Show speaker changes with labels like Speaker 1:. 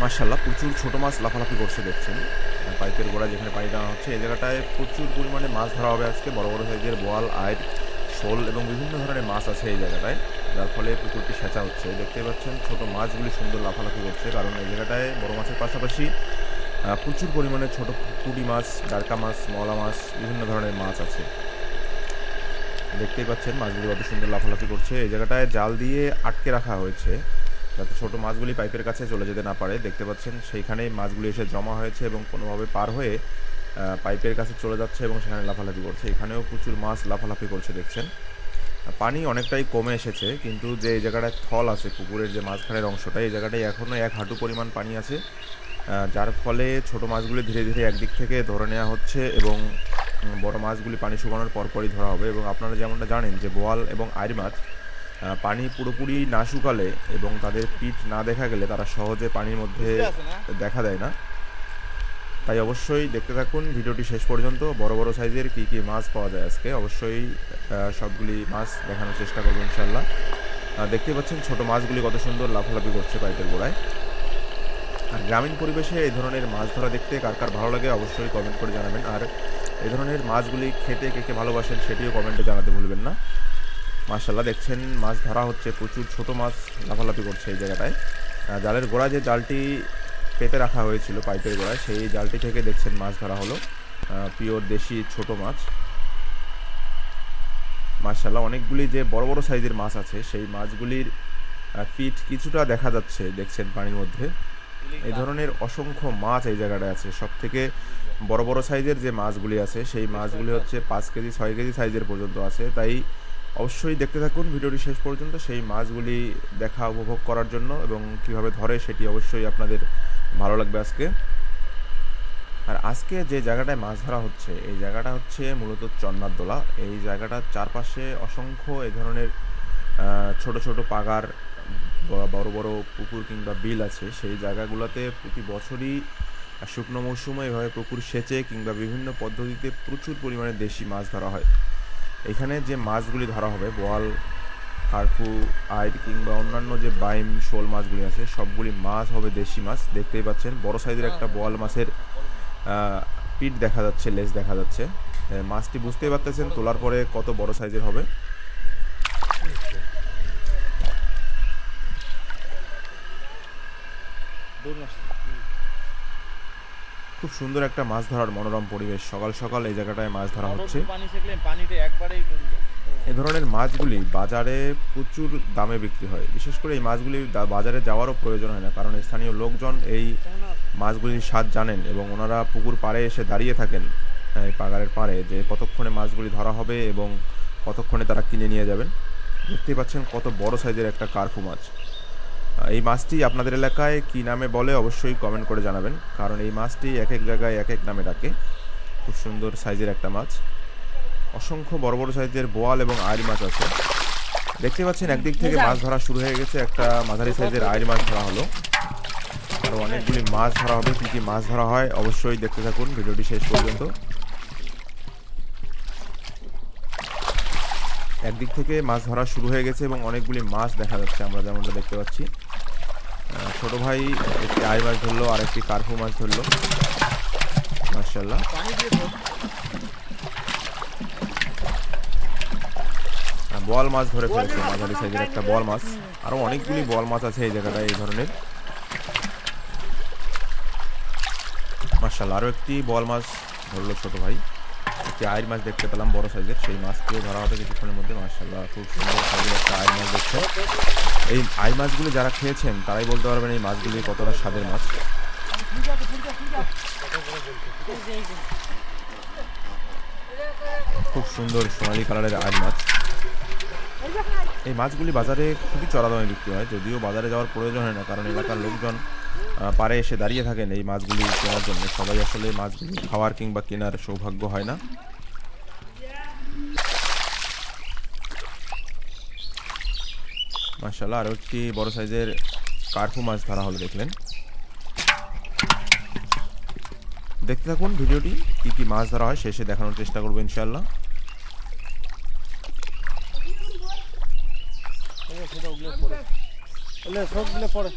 Speaker 1: মার্শাল্লাহ প্রচুর ছোট মাছ লাফালাফি করছে দেখছেন। পাইপের গোড়া যেখানে পানি দেওয়া হচ্ছে, এই জায়গাটায় প্রচুর পরিমাণে মাছ ধরা হবে আজকে। বড় বড় সাইজের বোয়াল, আইড, শোল এবং বিভিন্ন ধরনের মাছ আছে এই জায়গাটায়, যার ফলে পুকুরটি সেচা হচ্ছে। দেখতে পাচ্ছেন ছোট মাছগুলি সুন্দর লাফালাফি করছে, কারণ এই জায়গাটায় বড় মাছের পাশাপাশি প্রচুর পরিমাণে ছোট পুঁটি মাছ ডারকা মাছ মলা মাছ, বিভিন্ন ধরনের মাছ আছে। দেখতেই পাচ্ছেন মাছগুলি কত সুন্দর লাফালাফি করছে। এই জায়গাটায় জাল দিয়ে আটকে রাখা হয়েছে। যাতে ছোট মাছগুলি পাইপের কাছে চলে যেতে না পারে। দেখতে পাচ্ছেন সেইখানেই মাছগুলি এসে জমা হয়েছে এবং কোনোভাবে পার হয়ে পাইপের কাছে চলে যাচ্ছে এবং সেখানে লাফালাফি করছে। এখানেও প্রচুর মাছ লাফালাফি করছে দেখছেন। পানি অনেকটাই কমে এসেছে, কিন্তু যে এই জায়গাটায় থল আছে, পুকুরের যে মাঝখানের অংশটা, এই জায়গাটায় এখনও এক হাঁটু পরিমাণ পানি আছে। যার ফলে ছোট মাছগুলি ধীরে ধীরে একদিক থেকে ধরে নেওয়া হচ্ছে এবং বড় মাছগুলি পানি শুকানোর পরপরই ধরা হবে এবং আপনারা যেমনটা জানেন যে বোয়াল এবং আইর মাছ পানি পুরোপুরি না শুকালে এবং তাদের পিঠ না দেখা গেলে তারা সহজে পানির মধ্যে দেখা দেয় না। তাই অবশ্যই দেখতে থাকুন ভিডিওটি শেষ পর্যন্ত। বড় বড় সাইজের কী কী মাছ পাওয়া যায় আজকে অবশ্যই সবগুলি মাছ দেখানোর চেষ্টা করব ইনশাল্লাহ দেখতে পাচ্ছেন ছোট মাছগুলি কত সুন্দর লাফালাফি করছে পাইপের গোড়ায়। আর গ্রামীণ পরিবেশে এই ধরনের মাছ ধরা দেখতে কার কার ভালো লাগে অবশ্যই কমেন্ট করে জানাবেন। আর এই ধরনের মাছগুলি খেতে কে কে ভালোবাসেন সেটিও কমেন্টে জানাতে ভুলবেন না। মার্শাল্লাহ দেখছেন মাছ ধরা হচ্ছে, প্রচুর ছোট মাছ লাফালাফি করছে এই জায়গাটায়। জালের গোড়া যে জালটি পেতে রাখা হয়েছিল, পাইপের গোড়ায়, সেই জালটি থেকে দেখছেন মাছ ধরা হলো। পিওর দেশি ছোট মাছ। মার্শাল্লাহ অনেকগুলি যে বড় বড় সাইজের মাছ আছে, সেই মাছগুলির পিঠ কিছুটা দেখা যাচ্ছে দেখছেন পানির মধ্যে। এই ধরনের অসংখ্য মাছ এই জায়গাটায় আছে। সব থেকে বড় বড় সাইজের যে মাছগুলি আছে, সেই মাছগুলি হচ্ছে পাঁচ কেজি, ছয় কেজি সাইজের পর্যন্ত আছে। তাই অবশ্যই দেখতে থাকুন ভিডিওটি শেষ পর্যন্ত। সেই মাছগুলি দেখা উপভোগ করার জন্য এবং কীভাবে ধরে সেটি অবশ্যই আপনাদের ভালো লাগবে আজকে। আর আজকে যে জায়গাটায় মাছ ধরা হচ্ছে, এই জায়গাটা হচ্ছে মূলত চন্নারদোলা। এই জায়গাটার চারপাশে অসংখ্য এই ধরনের ছোট ছোট পাগার বড় বড় পুকুর কিংবা বিল আছে। সেই জায়গাগুলোতে প্রতি বছরই শুকনো মৌসুমে এভাবে পুকুর সেচে কিংবা বিভিন্ন পদ্ধতিতে প্রচুর পরিমাণে দেশি মাছ ধরা হয়। এখানে যে মাছগুলি ধরা হবে, বোয়াল কার্ফু আইড কিংবা অন্যান্য যে বাইম, শোল মাছগুলি আছে, সবগুলি মাছ হবে দেশি মাছ। দেখতেই পাচ্ছেন, বড় সাইজের একটা বোয়াল মাছের পিঠ দেখা যাচ্ছে, লেজ দেখা যাচ্ছে। মাছটি বুঝতেই পারতেছেন তোলার পরে কত বড় সাইজের হবে। খুব সুন্দর একটা মাছ ধরার মনোরম পরিবেশ। সকাল সকাল এই জায়গাটায় মাছ ধরা হচ্ছে। এ ধরনের মাছগুলি বাজারে প্রচুর দামে বিক্রি হয়। বিশেষ করে এই মাছগুলি বাজারে যাওয়ারও প্রয়োজন হয় না কারণ স্থানীয় লোকজন এই মাছগুলির স্বাদ জানেন এবং ওনারা পুকুর পাড়ে এসে দাঁড়িয়ে থাকেন এই পাগারের পাড়ে যে কতক্ষণে মাছগুলি ধরা হবে এবং কতক্ষণে তারা কিনে নিয়ে যাবেন। দেখতেই পাচ্ছেন কত বড় সাইজের একটা কার্ফু মাছ। এই মাছটি আপনাদের এলাকায় কি নামে বলে অবশ্যই কমেন্ট করে জানাবেন। কারণ এই মাছটি এক এক জায়গায় এক এক নামে ডাকে। খুব সুন্দর সাইজের একটা মাছ। অসংখ্য বড় বড় সাইজের বোয়াল এবং আইর মাছ আছে। দেখতে পাচ্ছেন একদিক থেকে মাছ ধরা শুরু হয়ে গেছে। একটা মাঝারি সাইজের আইর মাছ ধরা হলো। আরও অনেকগুলি মাছ ধরা হবে। কী কী মাছ ধরা হয় অবশ্যই দেখতে থাকুন। ভিডিওটি শেষ পর্যন্ত। একদিক থেকে মাছ ধরা শুরু হয়ে গেছে এবং অনেকগুলি মাছ দেখা যাচ্ছে। আমরা যেমনটা দেখতে পাচ্ছি। ছোট ভাই একটি আই মাছ ধরলো আর একটি কার্ফু মাছ ধরলো। মার্শাল্লাহ
Speaker 2: দিয়ে
Speaker 1: বল মাছ ধরে ফেলছে, মাঝারি সাইজের একটা বল মাছ। আরও অনেকগুলি বল মাছ আছে এই জায়গাটায়, এই ধরনের। মার্শাল্লাহ আরও একটি বল মাছ ধরলো ছোট ভাই। একটি আইর মাছ দেখতে পেলাম, বড় সাইজের। সেই মাছটিও ধরা হবে কিছুক্ষণের মধ্যে মার্শাল্লাহ খুব সুন্দর সাইজের একটা আইর মাছ দেখছে এই আই মাছগুলি যারা খেয়েছেন, তারাই বলতে পারবেন এই মাছগুলি কতটা স্বাদের মাছ। খুব সুন্দর সোনালী কালারের আইর মাছ। এই মাছগুলি বাজারে খুবই চড়া দামে বিক্রি হয়, যদিও বাজারে যাওয়ার প্রয়োজন হয় না, কারণ এলাকার লোকজন পারে এসে দাঁড়িয়ে থাকেন এই মাছগুলি কেনার জন্য। সবাই আসলে মাছগুলি খাওয়ার কিংবা কেনার সৌভাগ্য হয় না। মার্শাল্লাহ আরও একটি বড় সাইজের কার্ফু মাছ ধরা হলো, দেখলেন? দেখতে থাকুন ভিডিওটি, কী কী মাছ ধরা হয়, শেষে দেখানোর চেষ্টা করব ইনশাল্লাহ
Speaker 2: সবগুলো পড়ে